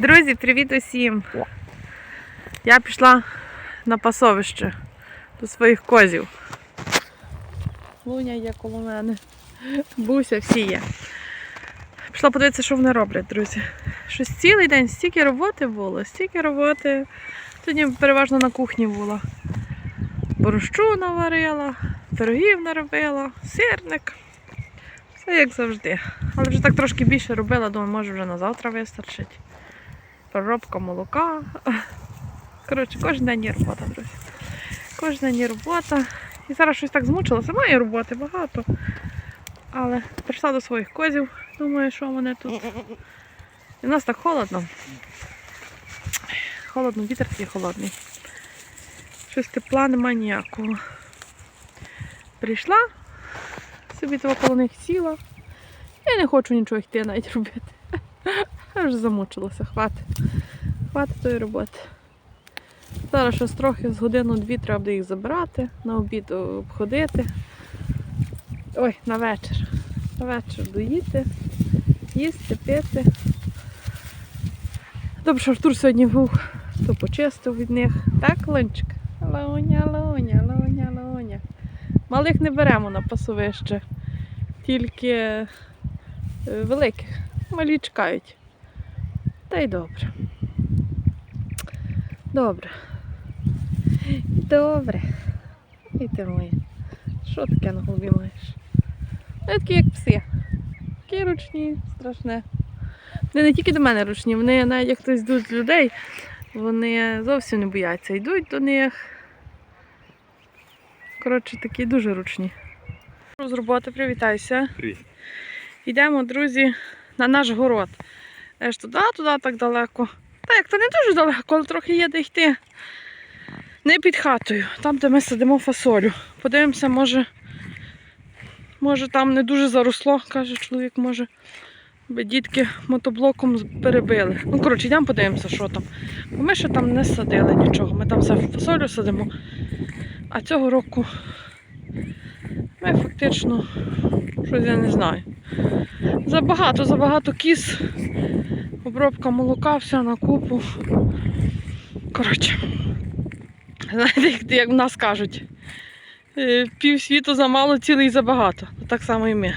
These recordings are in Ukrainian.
Друзі, привіт усім! Я пішла на пасовище до своїх козів. Луня є коло мене. Буся, всі є. Пішла подивитися, що вони роблять, друзі. Щось цілий день стільки роботи було, стільки роботи. Сьогодні переважно на кухні була. Борщу наварила, пирогів наробила, сирник. Все як завжди. Але вже так трошки більше робила, думаю, може вже на завтра вистачить. Переробка молока. Коротше, кожен день є робота, друзі. Кожен день є робота. І зараз щось так змучилася. Має роботи багато. Але прийшла до своїх козів. Думаю, що вони тут. І в нас так холодно. Холодно, вітер такий холодний. Щось тепла немає ніякого. Прийшла, собі того коло них сіла. Я не хочу нічого йти навіть робити. Вже замучилася, хватить. Хватить тої роботи. Зараз щось трохи з годину-дві треба буде їх забирати, на обід обходити. Ой, на вечір. На вечір доїти, їсти, пити. Добре, що Артур сьогодні був, то почистив від них. Так, Лунчик? Луня, луня, луня, луня. Малих не беремо на пасовище, тільки е, великих. Малі чекають. Та й добре. Добре. Добре. І ти моє. Що таке на голові маєш? Вони такі, як пси. Такі ручні, страшне. Вони не тільки до мене ручні, вони навіть як хтось йдуть з людей, вони зовсім не бояться. Йдуть до них. Коротше, такі дуже ручні. З роботи привітайся. Привіт. Йдемо, друзі, на наш город. Аж туди, туди так далеко. Та як то не дуже далеко, але трохи є де йти. Не під хатою, там, де ми садимо фасолю. Подивимося, може, може там не дуже заросло, каже чоловік, може, би дітки мотоблоком перебили. Ну, коротше, йдемо подивимося, що там. Бо ми ще там не садили нічого. Ми там все фасолю садимо. А цього року ми фактично щось я не знаю. Забагато, забагато кіз, обробка молока, все на купу. Коротше, знаєте, як, як в нас кажуть, е, пів світу замало, цілий забагато. Так само і ми.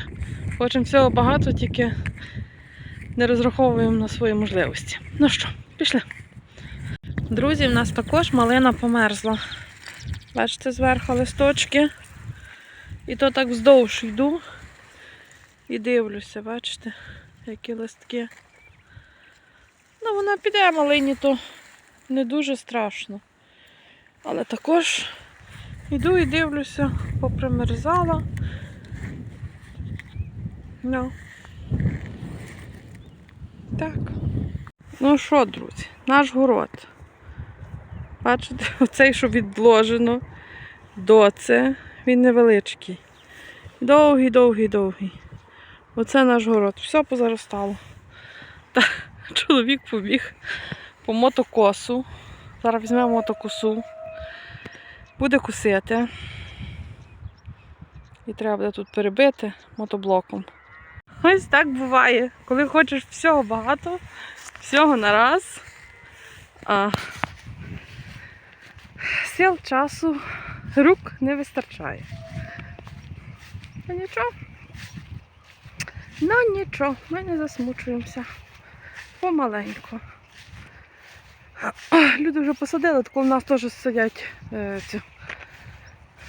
Хочемо всього багато, тільки не розраховуємо на свої можливості. Ну що, пішли. Друзі, в нас також малина померзла. Бачите, зверху листочки. І то так вздовж йду. І дивлюся, бачите, які листки. Ну, вона піде малині, то не дуже страшно. Але також йду і дивлюся, попримерзала. Ну. Так. Ну що, друзі, наш город. Бачите, оцей, що відложено до це, він невеличкий. Довгий, довгий, довгий. Оце наш город. Все позаростало. Та чоловік побіг по мотокосу. Зараз візьмемо мотокосу. Буде косити. І треба буде тут перебити мотоблоком. Ось так буває, коли хочеш всього багато, всього на раз. А сил часу рук не вистачає. Нічого. Ну нічого, ми не засмучуємося. Помаленьку. Люди вже посадили, так у нас теж сидять е, цю.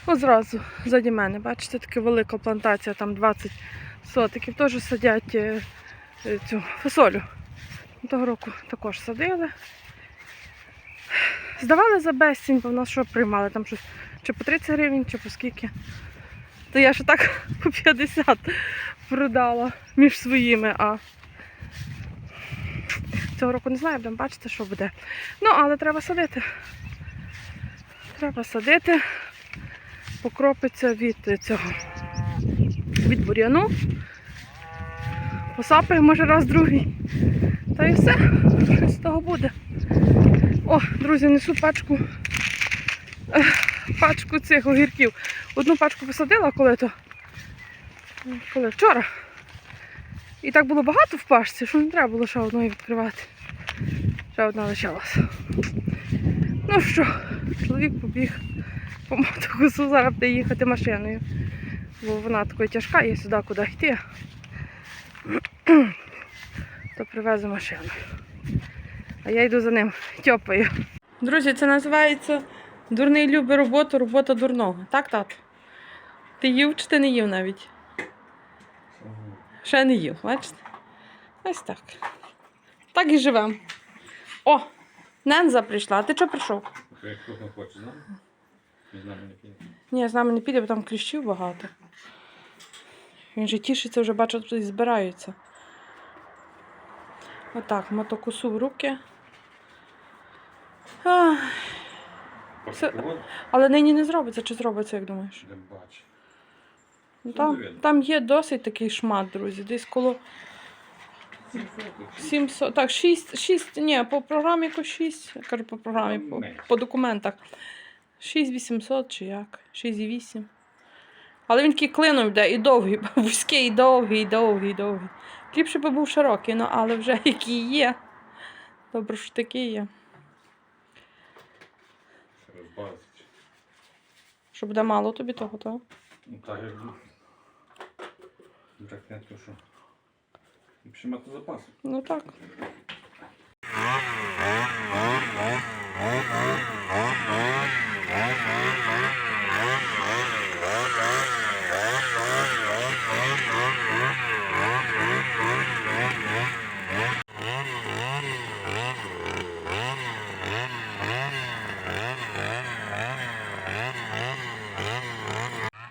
Ось зразу заді мене, бачите, така велика плантація, там 20 сотиків, теж садять е, е, цю фасолю. Того року також садили. Здавали за безцінь, бо в нас що приймали, там щось чи по 30 гривень, чи по скільки. То я ще так по 50 продала між своїми, а цього року не знаю, будемо бачити, що буде. Ну, але треба садити. Треба садити, покропиться від цього, від бур'яну. Посапаємо, може, раз другий. Та і все, щось з того буде. О, друзі, несу пачку, пачку цих огірків. Одну пачку посадила коли то. Коли вчора. І так було багато в пачці, що не треба було ще одної відкривати. Ще одна лишилася. Ну що, чоловік побіг по мотокосу, зараз буде їхати машиною. Бо вона такою тяжка, є сюди куди йти. То привезе машину. А я йду за ним тьопаю. Друзі, це називається Дурний любить роботу, робота дурного. Так, тато? Ти їв чи ти не їв навіть? Ще не їв, бачите? Ось так. Так і живемо. О! Ненза прийшла. А ти чого прийшов? Не хоче з нами? З нами не піде. Ні, з нами не піде, бо там кліщів багато. Він же тішиться, вже бачу, тут збираються. Отак, мотокусу в руки. Ах, Пошукував? але нині не зробиться, чи зробиться, як думаєш? Не бачу. Ну, там, там є досить такий шмат, друзі. Десь коло 700, так, 6, 6, ні, по програмі якось 6, я кажу по програмі, по, по документах. 6800 чи як, 6,8. Але він такий клином йде і довгий, вузький, і довгий, і довгий, і довгий. Ліпше би був широкий, ну але вже який є. Добре, що такий є. Розбавити. Що буде мало тобі того, то? Ну так як ну, так не то що. Ліпше мати запас. Ну так.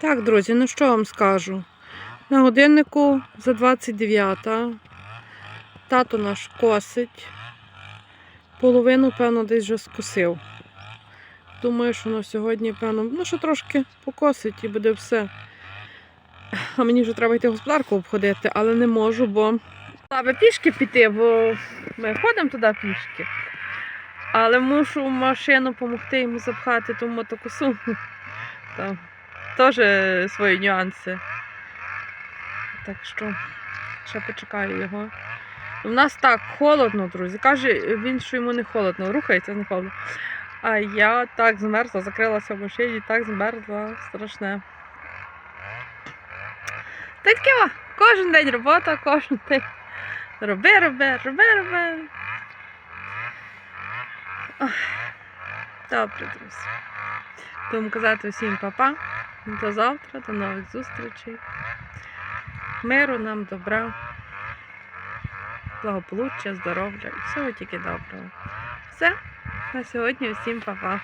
Так, друзі, ну що вам скажу? На годиннику за 29. Тато наш косить. Половину, певно, десь вже скосив. Думаю, що на сьогодні, певно, ну що трошки покосить і буде все. А мені вже треба йти господарку обходити, але не можу, бо треба пішки піти, бо ми ходимо туди пішки. Але мушу машину допомогти йому запхати ту мотокосу. Там теж свої нюанси. Так що ще почекаю його. У нас так холодно, друзі. Каже він, що йому не холодно, рухається не холодно. А я так змерзла, закрилася в машині, так змерзла, страшне. Та таке, кожен день робота, кожен день. Роби, роби, роби, роби. Добре, друзі. Будемо казати всім па-па. До завтра, до нових зустрічей. Миру нам, добра, благополуччя, здоров'я і всього тільки доброго. Все, на сьогодні всім па-па.